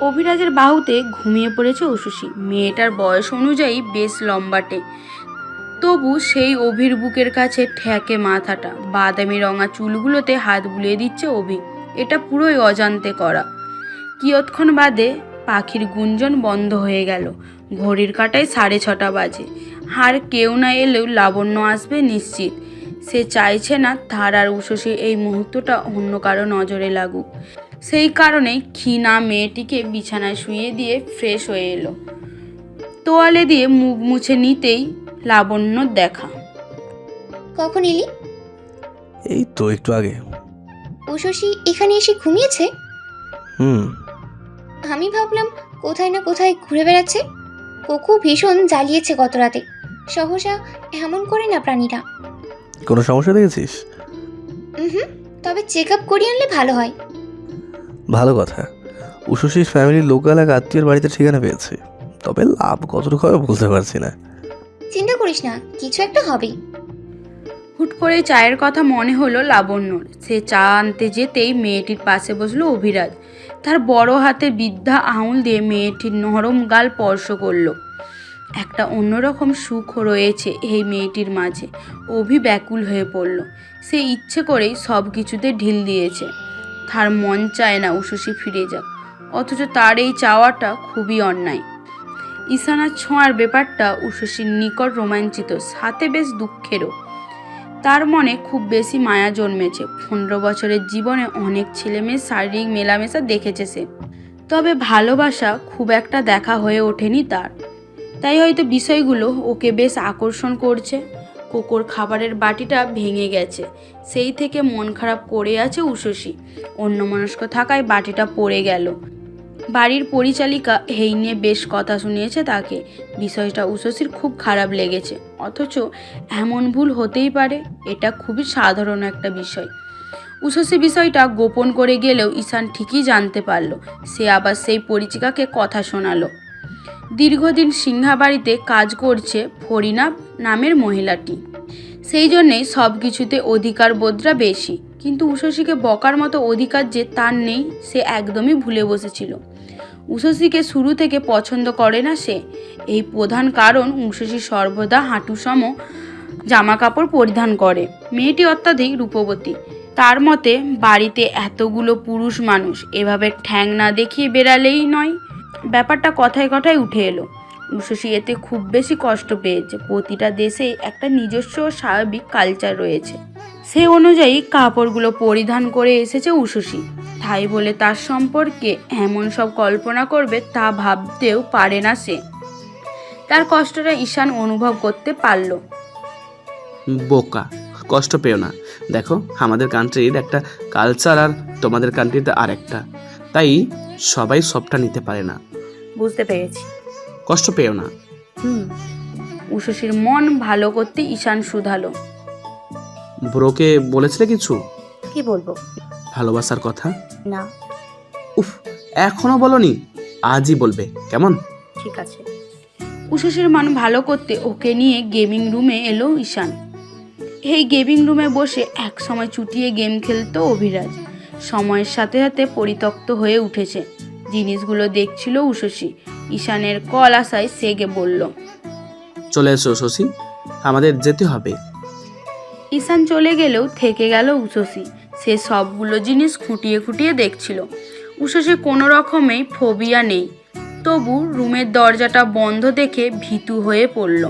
অভিরাজের বাহুতে ঘুমিয়ে পড়েছে উশুসি মেয়েটার বয়স অনুযায়ী বেশ লম্বাটে। তবু সেই অভির বুকের কাছে ঠেকে মাথাটা। বাদামি রঙা চুলগুলোতে হাত বুলিয়ে দিচ্ছে অভি। এটা পুরোই অজান্তে করা। কিয়ৎক্ষণ বাদে পাখির গুঞ্জন বন্ধ হয়ে গেল। ঘড়ির কাটায় সাড়ে ছটা বাজে। আর কেউ না এলেও লাবণ্য আসবে নিশ্চিত। সে চাইছে না তার আর উষসী এই মুহূর্তটা অন্য কারও নজরে লাগুক। সেই কারণেই ক্ষীণা মেয়েটিকে বিছানায় শুয়ে দিয়ে ফ্রেশ হয়ে এলো। তোয়ালে দিয়ে মুখ মুছে নিতেই লাবণ্য দেখা। কখন এলি? এই তো একটু আগে। উষসী এখানে এসে ঘুমিয়েছে? হুম। আমি ভাবলাম কোথায় না কোথায় ঘুরে বেড়াচ্ছে। কোকু ভীষণ জ্বালিয়েছে গত রাতে সহসা এমন করে না প্রাণীরা। কোনো সমস্যা দেখেছিস? হুম তবে চেক আপ করিয়ে আনলে ভালো হয়। ভালো কথা। উষসীর ফ্যামিলির লোকাল এক আত্মীয়ের বাড়িতে ঠিকানা পেয়েছে। তবে লাভ কতটুকু হবে বলতে পারছি না। চিন্তা করিস না কিছু একটা হবেই হুট করে চায়ের কথা মনে হলো লাবণ্যর। সে চা আনতে যেতেই মেয়েটির পাশে বসল অভিরাজ। তার বড় হাতে বৃদ্ধা আঙুল দিয়ে মেয়েটির নরম গাল স্পর্শ করল। একটা অন্যরকম সুখ রয়েছে এই মেয়েটির মাঝে। অভি ব্যাকুল হয়ে পড়ল। সে ইচ্ছে করেই সব কিছুতে ঢিল দিয়েছে। তার মন চায় না উশুসি ফিরে যাক। অথচ তার এই চাওয়াটা খুবই অন্যায়। ঈশানার ছোঁয়ার ব্যাপারটা উষসীর নিকট রোমাঞ্চিত, সাথে বেশ দুঃখেরও। তার মনে খুব বেশি মায়া জন্মেছে। পনেরো বছরের জীবনে অনেক ছেলেমেয়ের শারীরিক মেলামেশা দেখেছে সে। তবে ভালোবাসা খুব একটা দেখা হয়ে ওঠেনি তার। তাই হয়তো বিষয়গুলো ওকে বেশ আকর্ষণ করছে। কোকোর খাবারের বাটিটা ভেঙে গেছে। সেই থেকে মন খারাপ করে আছে উষসী অন্যমনস্ক থাকায় বাটিটা পড়ে গেল। বাড়ির পরিচালিকা এই নিয়ে বেশ কথা শুনিয়েছে তাকে। বিষয়টা উষসীর খুব খারাপ লেগেছে। অথচ এমন ভুল হতেই পারে, এটা খুবই সাধারণ একটা বিষয়। উষসী বিষয়টা গোপন করে গেলেও ঈশান ঠিকই জানতে পারল। সে আবার সেই পরিচিকাকে কথা শোনালো। দীর্ঘদিন সিংহাবাড়িতে কাজ করছে ফরিনা নামের মহিলাটি। সেই জন্যেই সব কিছুতে অধিকার বোধরা বেশি। কিন্তু উষসীকে বকার মতো অধিকার যে তার নেই, সে একদমই ভুলে বসেছিল। উষসীকে শুরু থেকে পছন্দ করে না সে। এই প্রধান কারণ উষসী সর্বদা হাঁটুসম জামা কাপড় পরিধান করে। মেয়েটি অত্যাধিক রূপবতী। তার মতে, বাড়িতে এতগুলো পুরুষ মানুষ, এভাবে ঠ্যাং না দেখিয়ে বেরালেই নয়। ব্যাপারটা কথায় কথায় উঠে এলো। উষসী এতে খুব বেশি কষ্ট পেয়েছে। প্রতিটা দেশেই একটা নিজস্ব স্বাভাবিক কালচার রয়েছে। সে অনুযায়ী কাপড়গুলো পরিধান করে এসেছে উষসী। তাই বলে তার সম্পর্কে এমন সব কল্পনা করবে তা ভাবতেও পারে না সে। তার কষ্টটা ঈশান অনুভব করতে পারল। বোকা, কষ্ট পেও না। দেখো, আমাদের কান্ট্রির একটা কালচার আর তোমাদের কান্ট্রিতে আর একটা তাই সবাই সবটা নিতে পারে না। বুঝতে পেরেছি। কষ্ট পেও না। হুম উষসীর মন ভালো করতে ঈশান শুধালো। ব্রোকে বলেছিলে কিছু? কি বলব? ভালোবাসার কথা? না। উফ এখনও বলনি? আজই বলবে কেমন? ঠিক আছে। উষসীর মন ভালো করতে ওকে নিয়ে গেমিং রুমে এলো ঈশান। এই গেমিং রুমে বসে এক সময় চুটিয়ে গেম খেলতো অভিরাজ। সময়ের সাথে সাথে পরিত্যক্ত হয়ে উঠেছে। জিনিসগুলো দেখছিল উষসী ঈশানের কল আসায় সেগে বলল চলে এসো শশী আমাদের যেতে হবে। ঈশান চলে গেলেও থেকে গেল উষসী সে সবগুলো জিনিস খুঁটিয়ে খুঁটিয়ে দেখছিল। উষসী কোনো রকমেই ফোবিয়া নেই। তবু রুমের দরজাটা বন্ধ দেখে ভীতু হয়ে পড়ল।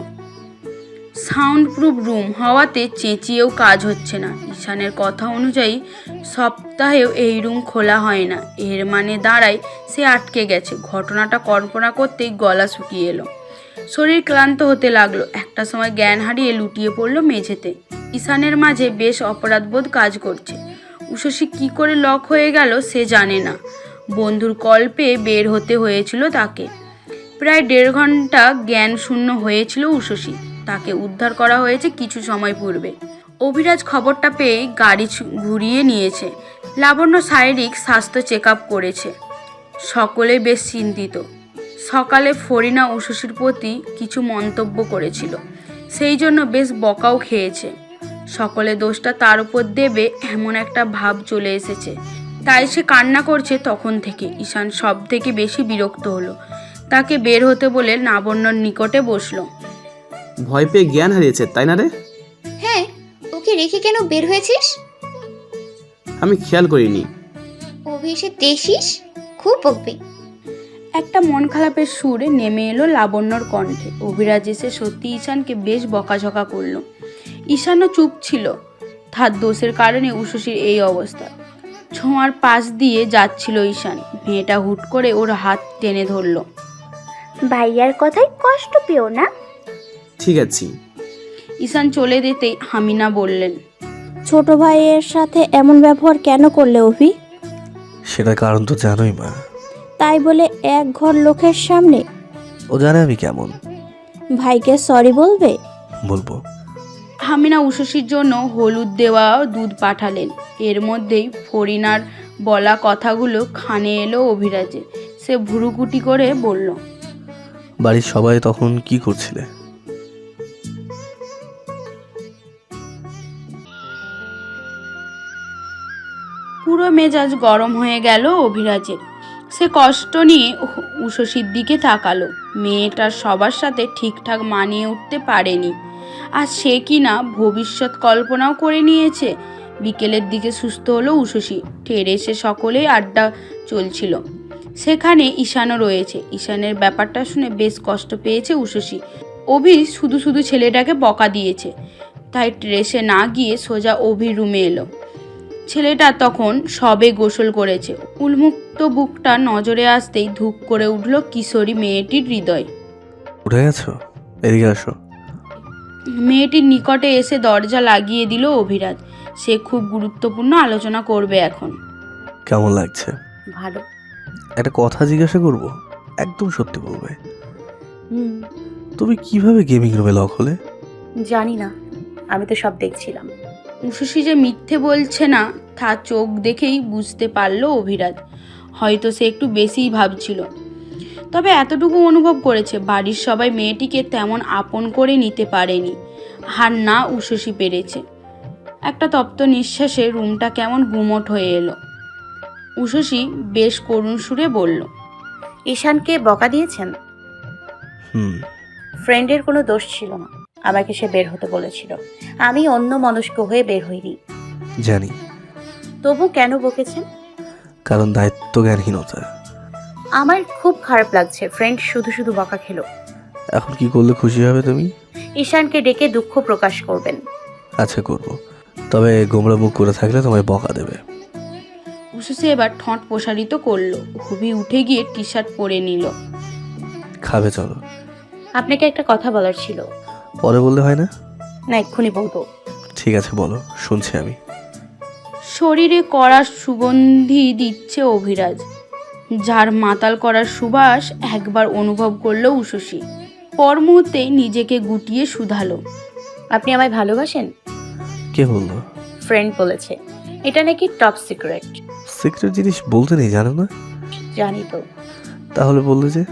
সাউন্ড প্রুফ রুম হওয়াতে চেঁচিয়েও কাজ হচ্ছে না। ঈশানের কথা অনুযায়ী সপ্তাহেও এই রুম খোলা হয় না। এর মানে দাঁড়ায় সে আটকে গেছে। ঘটনাটা কল্পনা করতেই গলা শুকিয়ে এলো। শরীর ক্লান্ত হতে লাগল। একটা সময় জ্ঞান হারিয়ে লুটিয়ে পড়ল মেঝেতে। ঈশানের মাঝে বেশ অপরাধবোধ কাজ করছে। উষসী কী করে লক হয়ে গেল সে জানে না। বন্ধুর কল্পে বের হতে হয়েছিল তাকে। প্রায় দেড় ঘণ্টা জ্ঞান শূন্য হয়েছিল উষসী তাকে উদ্ধার করা হয়েছে কিছু সময় পূর্বে। অভিরাজ খবরটা পেয়ে গাড়ি ঘুরিয়ে নিয়েছে। লাবণ্য শারীরিক স্বাস্থ্য চেক করেছে। সকলে বেশ চিন্তিত। সকালে ফরিনা উষসীর প্রতি কিছু মন্তব্য করেছিল। সেই জন্য বেশ বকাও খেয়েছে। সকলে দোষটা তার উপর দেবে এমন একটা ভাব চলে এসেছে। তাই সে কান্না করছে তখন থেকে। ঈশান সব থেকে বেশি বিরক্ত হলো। তাকে বের হতে বলে লাবণ্যর নিকটে বসল। ভয় পেয়ে জ্ঞান হারিয়েছে, তাই না রে? রেখে কেন বের হয়েছিস? আমি খেয়াল করিনি। অভি এসে দেখিস খুব বকবে একটা মন খারাপের সুরে নেমে এলো লাবণ্যর কণ্ঠে। অভিরাজ এসে সত্যি ঈশানকে বেশ বকাঝকা করল। ঈশানও চুপ ছিল। তার দোষের কারণে উষসীর এই অবস্থা। ছোঁয়ার পাশ দিয়ে যাচ্ছিল ঈশান। মেয়েটা হুট করে ওর হাত টেনে ধরলো। ভাইয়ার কথায় কষ্ট পেও না? ঠিক আছে। ঈশান চলে যেতে হামিনা বললেন। ছোট ভাইয়ের সাথে এমন ব্যবহার কেন করলে অভি? সেটা কারণ তো জানোই মা। তাই বলে এক ঘর লোকের সামনে। ও জানে আমি কেমন। ভাইকে সরি বলবে? বলব। হামিনা উষসীর জন্য হলুদ দেওয়া দুধ পাঠালেন। এর মধ্যেই ফরিনার বলা কথাগুলো খানে এলো অভিরাজে সে ভুরুকুটি করে বলল বাড়ির সবাই তখন কি করছিলে? পুরো মেজাজ গরম হয়ে গেল অভিরাজের। সে কষ্ট নিয়ে উষসীর দিকে তাকালো। মেয়েটার সবার সাথে ঠিকঠাক মানিয়ে উঠতে পারেনি। আর সে কি না ভবিষ্যৎ কল্পনাও করে নিয়েছে। বিকেলের দিকে সুস্থ হলো উষসী। টেরেসে সকলেই আড্ডা চলছিল। সেখানে ঈশানও রয়েছে। ঈশানের ব্যাপারটা শুনে বেশ কষ্ট পেয়েছে উষসী। অভি শুধু শুধু ছেলেটাকে বকা দিয়েছে। তাই ট্রেসে না গিয়ে সোজা অভির রুমে এলো। ছেলেটা তখন সবে গোসল করেছে। উন্মুক্ত বুকটা নজরে আসতেই ধূপ করে উঠল কিশোরী মেয়েটির হৃদয়। উঠে গেছো? এদিকে আসো। মেয়েটির নিকটে এসে দরজা লাগিয়ে দিল অভিরাজ। সে খুব গুরুত্বপূর্ণ আলোচনা করবে এখন। কেমন লাগছে? ভালো। একটা কথা জিজ্ঞাসা করব? একদম সত্যি বলবে। হুম। তুমি কীভাবে গেমিং রুমে লক হলে? জানি না। আমি তো সব দেখছিলাম। উষসী যে মিথ্যে বলছে না তার চোখ দেখেই বুঝতে পারল অভিরাজ। হয়তো সে একটু বেশিই ভাবছিল। তবে এতটুকু অনুভব করেছে বাড়ির সবাই মেয়েটিকে তেমন আপন করে নিতে পারেনি আর না উষসী পেরেছে। একটা তপ্ত নিঃশ্বাসে রুমটা কেমন গুমট হয়ে এলো। উষসী বেশ করুণ সুরে বলল ঈশানকে বকা দিয়েছেন? হুম। ফ্রেন্ডের কোনো দোষ ছিল না। আমাকে সে বের হতে বলেছিল। আমি অন্য মনস্ক হয়ে বের হইনি। জানি। তবু কেন বকেছেন? কারণ দায়িত্ব জ্ঞানহীনতা আমার খুব খারাপ লাগছে ফ্রেন্ড শুধু শুধু বকা খেলো। এখন কি করলে খুশি হবে তুমি? ঈশানকে ডেকে দুঃখ প্রকাশ করবেন। আচ্ছা করব। তবে গোমরা মুখ করে থাকলে তোমায় বকা দেবে। উষসী এবার ঠোঁট প্রসারিত করল। হুবি উঠে গিয়ে টি শার্ট পরে নিল। খাবে চলো। আপনাকে একটা কথা বলার ছিল। পরে বললে হয় না? না এক্ষুনি বলব। ঠিক আছে বলো শুনছি আমি। শরীরে কড়া সুগন্ধি দিচ্ছে অভিরাজ। যার মাতাল করার সুবাস একবার অনুভব করল উষসী পর মুহূর্তেই নিজেকে গুটিয়ে শুধালো। আপনি আমায় ভালোবাসেন? কে বলল? ফ্রেন্ড বলেছে। এটা নাকি টপ সিক্রেট সিক্রেট জিনিস বলতে নেই জানো না? জানি তো। তাহলে বললে যে?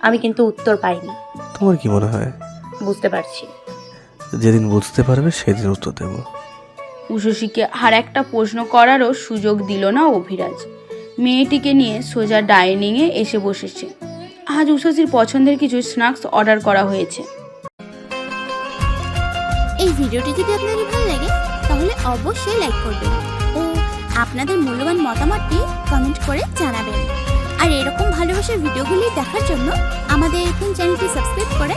আমি কিন্তু উত্তর পাইনি। তোমার কি মনে হয়? বুঝতে পারছি। যেদিন বুঝতে পারবে সেদিন উত্তর দেবো। উষসীকে আর একটা প্রশ্ন করারও সুযোগ দিল না অভিরাজ। মেয়েটিকে নিয়ে সোজা ডাইনিংয়ে এসে বসেছে। আজ উষসীর পছন্দের কিছু স্ন্যাক্স অর্ডার করা হয়েছে। এই ভিডিওটি যদি আপনাদের ভালো লাগে তাহলে অবশ্যই লাইক করবেন ও আপনাদের মূল্যবান মতামতটি কমেন্ট করে জানাবেন। আর এরকম ভালোবাসার ভিডিওগুলি দেখার জন্য আমাদের এখন চ্যানেলটি সাবস্ক্রাইব করে